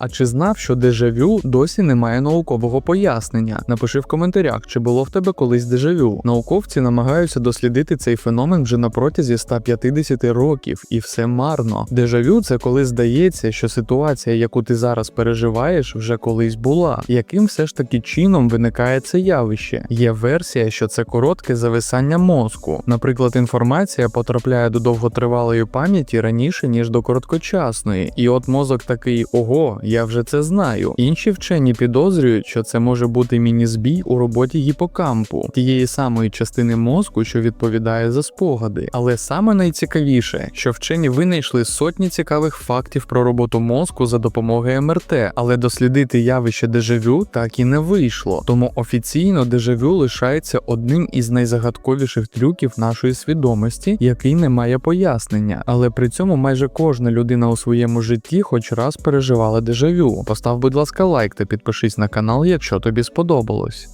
А чи знав, що дежавю досі немає наукового пояснення? Напиши в коментарях, чи було в тебе колись дежавю. Науковці намагаються дослідити цей феномен вже на протязі 150 років, і все марно. Дежавю це коли здається, що ситуація, яку ти зараз переживаєш, вже колись була. Яким все ж таки чином виникає це явище? Є версія, що це коротке зависання мозку. Наприклад, інформація потрапляє до довготривалої пам'яті раніше ніж до короткочасної, і от мозок такий ого, я вже це знаю. Інші вчені підозрюють, що це може бути міні-збій у роботі гіпокампу, тієї самої частини мозку, що відповідає за спогади. Але саме найцікавіше, що вчені винайшли сотні цікавих фактів про роботу мозку за допомогою МРТ, але дослідити явище дежавю так і не вийшло. Тому офіційно дежавю лишається одним із найзагадковіших трюків нашої свідомості, який не має пояснення. Але при цьому майже кожна людина у своєму житті хоч раз переживала дежавю. Постав, будь ласка, лайк та підпишись на канал, якщо тобі сподобалось.